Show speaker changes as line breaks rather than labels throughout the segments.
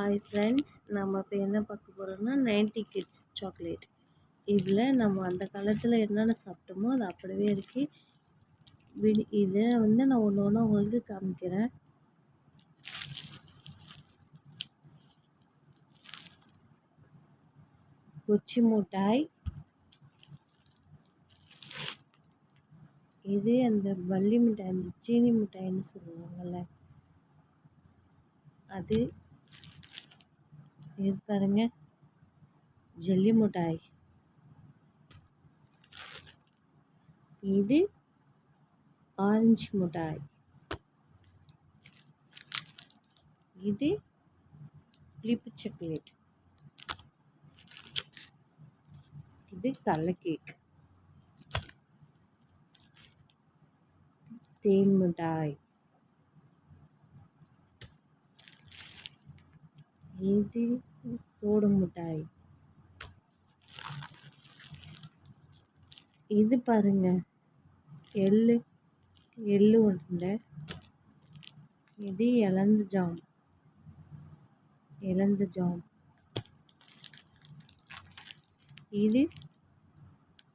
Hi friends நம்ம இப்போ என்ன பார்க்க போகிறோம்னா நைன்டி கிட்ஸ் சாக்லேட் இதில் நம்ம அந்த காலத்தில் என்னென்ன சாப்பிட்டோமோ அது அப்படியே இருக்கு. விடி இதை வந்து நான் ஒன்று ஒன்றா உங்களுக்கு காமிக்கிறேன். குச்சி மிட்டாய். இது அந்த வள்ளி மிட்டாய் அந்த சீனி மிட்டாய்ன்னு சொல்லுவாங்கள்ல அது இது பாருங்க. ஜெல்லி மிட்டாய். இது ஆரஞ்சு மிட்டாய். இது புளிப்பு சாக்லேட் இது கடலை கேக் தேன் மிட்டாய். இது சோடு மிட்டாய். இது பாருங்க. எள்ளு எள்ளு உருண்டை. இது இலந்து ஜாம். இலந்து ஜாம். இது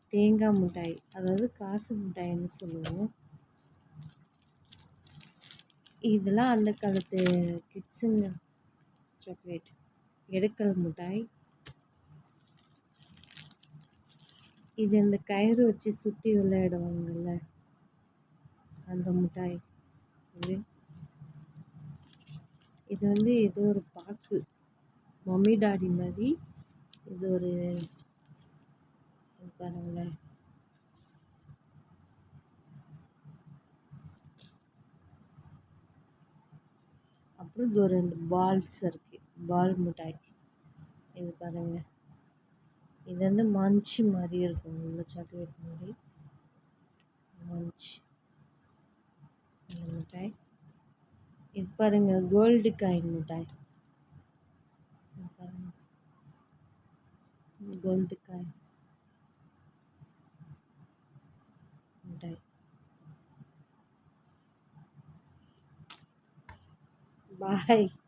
தேங்காய் மிட்டாய் அதாவது காசு மிட்டாய்ன்னு சொல்லுவோம். இதெல்லாம் அந்த காலத்து கிட்ஸுங்க சாக்லேட் எடுக்கல் மிட்டாய். இது இந்த கயிறு வச்சு சுற்றி விளையாடுவாங்கல்ல அந்த மிட்டாய். இது. இது வந்து ஏதோ ஒரு பாக்கு. மம்மி டாடி மாதிரி. இது ஒரு பாருங்களேன் அப்புறம் இது ஒரு ரெண்டு பால்ஸ் இருக்குது பால் மிட்டாய். இது பாருங்கள் இது வந்து மஞ்சு மாதிரி இருக்கும். உள்ள சாக்லேட் மாதிரி. மஞ்சு இந்த மிட்டாய். இது பாருங்கள் கோல்டு காயின் மிட்டாய். கோல்டு காயின் மிட்டாய். பாய்